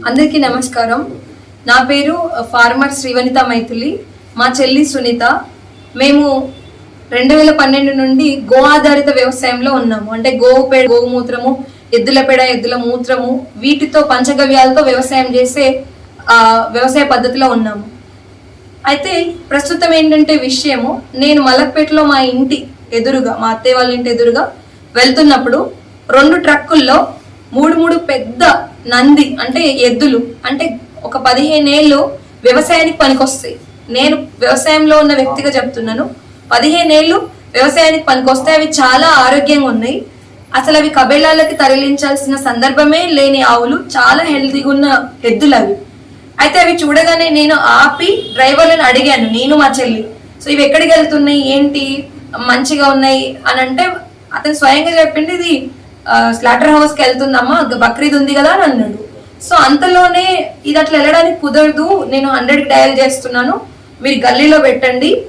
అందరికీ నమస్కారం. నా పేరు ఫార్మర్ శ్రీవనిత మైథిలి. మా చెల్లి సునీత. మేము రెండు వేల పన్నెండు నుండి గో ఆధారిత వ్యవసాయంలో ఉన్నాము. అంటే గోవు పేడ గోమూత్రము ఎద్దుల పేడ ఎద్దుల మూత్రము వీటితో పంచగవ్యాలతో వ్యవసాయం చేసే వ్యవసాయ పద్ధతిలో ఉన్నాము. అయితే ప్రస్తుతం ఏంటంటే విషయము నేను మలక్పేటలో మా ఇంటి ఎదురుగా మా అత్తయ్య వాళ్ళ ఇంటి ఎదురుగా వెళ్తున్నప్పుడు రెండు ట్రక్కుల్లో మూడు మూడు పెద్ద నంది అంటే ఎద్దులు. అంటే ఒక పదిహేను ఏళ్ళు వ్యవసాయానికి పనికొస్తాయి. నేను వ్యవసాయంలో ఉన్న వ్యక్తిగా చెప్తున్నాను. పదిహేను ఏళ్ళు వ్యవసాయానికి పనికొస్తాయి అవి చాలా ఆరోగ్యంగా ఉన్నాయి. అసలు అవి కబేళాలకి తరలించాల్సిన సందర్భమే లేని ఆవులు చాలా హెల్తీగా ఉన్న ఎద్దులు అవి. అయితే అవి చూడగానే నేను ఆపి డ్రైవర్లను అడిగాను నేను మా చెల్లి సో ఇవి ఎక్కడికి వెళ్తున్నాయి? ఏంటి? మంచిగా ఉన్నాయి? అని అంటే అతను స్వయంగా చెప్పింది ఇది స్లాటర్ హౌస్కి వెళ్తుందమ్మా బక్రీద్ ఉంది కదా అని అన్నాడు. సో అంతలోనే ఇది అట్లా వెళ్ళడానికి కుదరదు. నేను హండ్రెడ్ డయల్ చేస్తున్నాను. మీరు గల్లీలో పెట్టండి.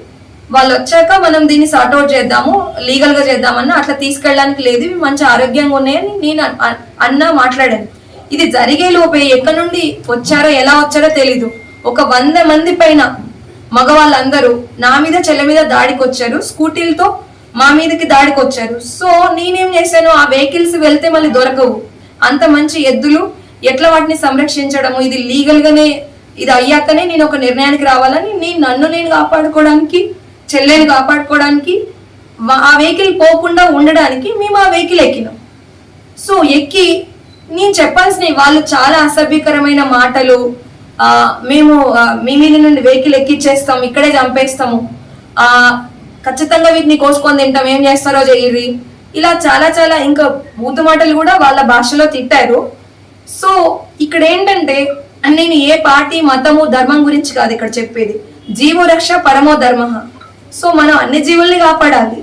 వాళ్ళు వచ్చాక మనం దీన్ని సార్ట్ అవుట్ చేద్దాము. లీగల్గా చేద్దామన్నా అట్లా తీసుకెళ్ళడానికి లేదు. ఇవి మంచి ఆరోగ్యంగా ఉన్నాయని నేను అన్- అన్న మాట్లాడాను. ఇది జరిగే లోపే ఎక్కడి నుండి వచ్చారో ఎలా వచ్చారో తెలీదు. ఒక వంద మంది పైన మగవాళ్ళందరూ నా మీద చెల్ల మీద దాడికి వచ్చారు. స్కూటీలతో మా మీదకి దాడికి వచ్చారు. సో నేనేం చేశాను? ఆ వెహికల్స్ వెళ్తే మళ్ళీ దొరకవు. అంత మంచి ఎద్దులు ఎట్లా వాటిని సంరక్షించడము? ఇది లీగల్ గానే ఇది అయ్యాకనే నేను ఒక నిర్ణయానికి రావాలని నేను నన్ను నేను కాపాడుకోవడానికి చెల్లెని కాపాడుకోవడానికి ఆ వెహికల్ పోకుండా ఉండడానికి మేము ఆ వెహికల్ ఎక్కినాం. సో ఎక్కి నేను చెప్పాల్సిన వాళ్ళు చాలా అసభ్యకరమైన మాటలు ఆ, మేము మీ మీద నుండి వెహికల్ ఎక్కిచ్చేస్తాం ఇక్కడే చంపేస్తాము. ఆ ఖచ్చితంగా వీటిని కోసుకొని తింటాం. ఏం చేస్తారో చెయ్యి ఇలా చాలా చాలా ఇంకా బూతు మాటలు కూడా వాళ్ళ భాషలో తిట్టారు. సో ఇక్కడ ఏంటంటే నేను ఏ పార్టీ మతము ధర్మం గురించి కాదు ఇక్కడ చెప్పేది. జీవో రక్ష పరమో ధర్మ. సో మనం అన్ని జీవుల్ని కాపాడాలి.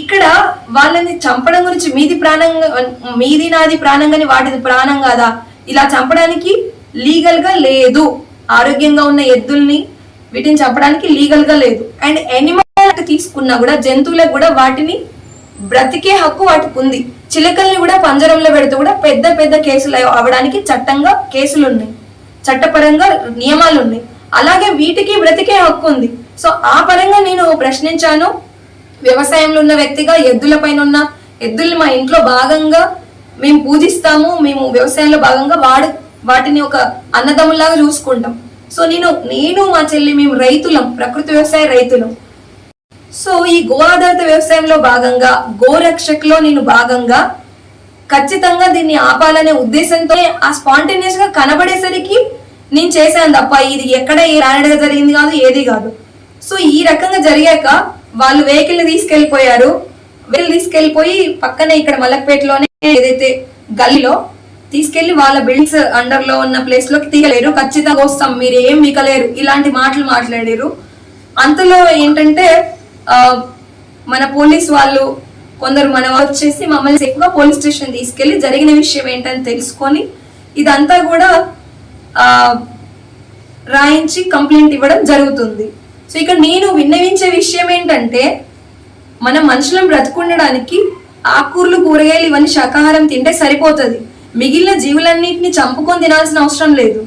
ఇక్కడ వాళ్ళని చంపడం గురించి మీది ప్రాణంగా మీది నాది ప్రాణంగాని వాటిది ప్రాణం కాదా? ఇలా చంపడానికి లీగల్గా లేదు. ఆరోగ్యంగా ఉన్న ఎద్దుల్ని వీటిని చెప్పడానికి లీగల్గా లేదు. అండ్ ఎనిమల్ తీసుకున్నా కూడా జంతువులకు కూడా వాటిని బ్రతికే హక్కు వాటికి ఉంది. చిలకల్ని కూడా పంజరంలో పెడితే కూడా పెద్ద పెద్ద కేసులు అవడానికి చట్టంగా కేసులు ఉన్నాయి చట్టపరంగా నియమాలు ఉన్నాయి అలాగే వీటికి బ్రతికే హక్కు ఉంది. సో ఆ పరంగా నేను ప్రశ్నించాను. వ్యవసాయంలో ఉన్న వ్యక్తిగా ఎద్దుల పైన ఉన్న ఎద్దుల్ని మా ఇంట్లో భాగంగా మేము పూజిస్తాము. మేము వ్యవసాయంలో భాగంగా వాడు వాటిని ఒక అన్నదమ్ములాగా చూసుకుంటాం. సో నేను నేను మా చెల్లి మేము రైతులం ప్రకృతి వ్యవసాయ రైతులం. సో ఈ గో ఆధారిత వ్యవసాయంలో భాగంగా గోరక్షక్లో నేను భాగంగా ఖచ్చితంగా దీన్ని ఆపాలనే ఉద్దేశంతో ఆ స్పాంటేనియస్గా కనబడేసరికి నేను చేశాను తప్ప ఇది ఎక్కడ ఏ రానడగా జరిగింది కాదు ఏది కాదు. సో ఈ రకంగా జరిగాక వాళ్ళు వెహికల్ తీసుకెళ్ళిపోయారు వెహికల్ తీసుకెళ్ళిపోయి పక్కనే ఇక్కడ మలక్పేటలోనే ఏదైతే గల్లీలో తీసుకెళ్ళి వాళ్ళ బిల్డింగ్స్ అండర్లో ఉన్న ప్లేస్లోకి తీయలేరు. ఖచ్చితంగా వస్తాం మీరు ఏం మీకలేరు ఇలాంటి మాటలు మాట్లాడారు. అంతలో ఏంటంటే మన పోలీస్ వాళ్ళు కొందరు మన వచ్చేసి మమ్మల్ని సేఫ్గా పోలీస్ స్టేషన్ తీసుకెళ్ళి జరిగిన విషయం ఏంటని తెలుసుకొని ఇదంతా కూడా రాయించి కంప్లైంట్ ఇవ్వడం జరుగుతుంది. సో ఇక్కడ నేను విన్నవించే విషయం ఏంటంటే మనం మనుషులను బ్రతుకుండడానికి ఆకూరలు కూరగాయలు ఇవన్నీ శాకాహారం తింటే సరిపోతుంది. మిగిలిన జీవులన్నింటినీ చంపుకొని తినాల్సిన అవసరం లేదు.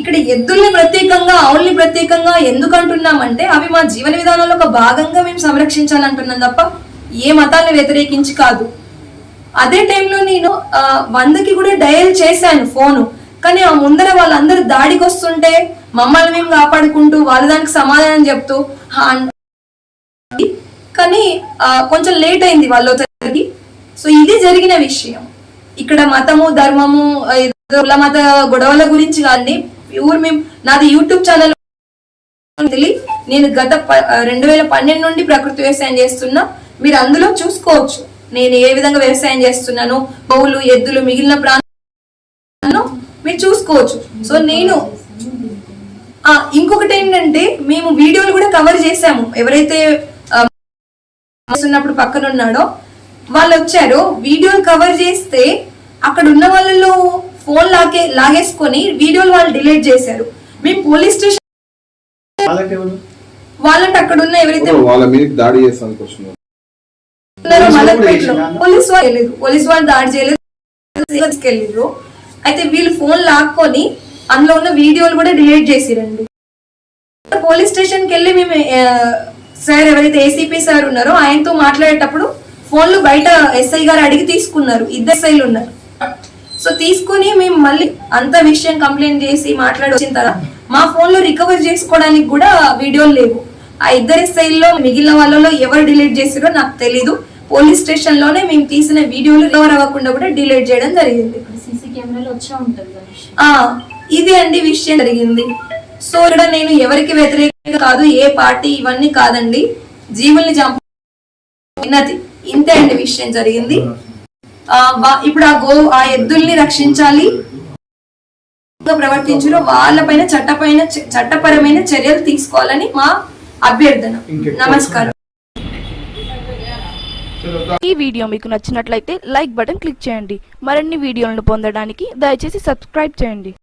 ఇక్కడ ఎద్దుల్ని ప్రత్యేకంగా ఆవుల్ని ప్రత్యేకంగా ఎందుకు అంటున్నామంటే అవి మా జీవన విధానంలో ఒక భాగంగా మేము సంరక్షించాలంటున్నాం తప్ప ఏ మతాన్ని వ్యతిరేకించి కాదు. అదే టైంలో నేను వందకి కూడా డయల్ చేశాను ఫోను. కానీ ఆ ముందర వాళ్ళందరూ దాడికి వస్తుంటే మమ్మల్ని మేము కాపాడుకుంటూ వాళ్ళ దానికి సమాధానం చెప్తూ కానీ కొంచెం లేట్ అయింది వాళ్ళతో సో ఇది జరిగిన విషయం. ఇక్కడ మతము ధర్మము కుల మత గొడవల గురించి కానీ ప్యూర్ మేము నాది యూట్యూబ్ ఛానల్ నేను గత రెండు వేల పన్నెండు నుండి ప్రకృతి వ్యవసాయం చేస్తున్నా. మీరు అందులో చూసుకోవచ్చు. నేను ఏ విధంగా వ్యవసాయం చేస్తున్నాను పౌలు ఎద్దులు మిగిలిన ప్రాంతాలను మీరు చూసుకోవచ్చు. సో నేను ఇంకొకటి ఏంటంటే మేము వీడియోలు కూడా కవర్ చేసాము ఎవరైతే ఆ, పక్కన ఉన్నాడో వాళ్ళు వచ్చారు వీడియోలు కవర్ చేస్తే అక్కడ ఉన్న వాళ్ళలో ఫోన్ లాగే లాగేసుకొని వీడియోలు వాళ్ళు డిలీట్ చేశారు. మేము పోలీస్ స్టేషన్ వాళ్ళంటే అక్కడ ఉన్న ఎవరైతే వాళ్ళ మీద దాడి పోలీసు వాళ్ళు? పోలీస్ వాళ్ళు చేయలేదు పోలీస్ వాళ్ళు దాడి చేయలేదు. తీసుకెళ్ళిర్రు అయితే వీళ్ళు ఫోన్ లాక్కొని అందులో ఉన్న వీడియోలు కూడా డిలీట్ చేసిరండి. పోలీస్ స్టేషన్కి వెళ్ళి మేము సార్ ఎవరైతే ఏసీపీ సార్ ఉన్నారో ఆయనతో మాట్లాడేటప్పుడు ఫోన్లు బయట ఎస్ఐ గారు అడిగి తీసుకున్నారు. ఇద్దరు ఎస్ఐలు ఉన్నారు. సో తీసుకుని మేము మళ్ళీ అంత విషయం కంప్లైంట్ చేసి మాట్లాడి వచ్చిన తర్వాత మా ఫోన్లో రికవర్ చేసుకోవడానికి కూడా వీడియోలు లేవు. ఆ ఇద్దరు ఎస్ఐల్లో మిగిలిన వాళ్ళలో ఎవరు డిలీట్ చేసారో నాకు తెలీదు. పోలీస్ స్టేషన్లోనే మేము తీసిన వీడియోలు రికవర్ అవ్వకుండా కూడా డిలీట్ చేయడం జరిగింది. సీసీ కెమెరాలో వచ్చే ఉంటుంది కదా విషయం. ఆ ఇది అండి విషయం జరిగింది. సో ఇక్కడ నేను ఎవరికి వ్యతిరేకంగా కాదు ఏ పార్టీ ఇవన్నీ కాదండి. జీవుల్ని చంప విన్నతి ఇంతే అండి విషయం జరిగింది. ఇప్పుడు ఆ గో ఆ ఎద్దుల్ని రక్షించాలి. ప్రవర్తించారో వాళ్ళపైన చట్టపైన చట్టపరమైన చర్యలు తీసుకోవాలని మా అభ్యర్థన. నమస్కారం. ఈ వీడియో మీకు నచ్చినట్లయితే లైక్ బటన్ క్లిక్ చేయండి. మరిన్ని వీడియోలను పొందడానికి దయచేసి సబ్స్క్రైబ్ చేయండి.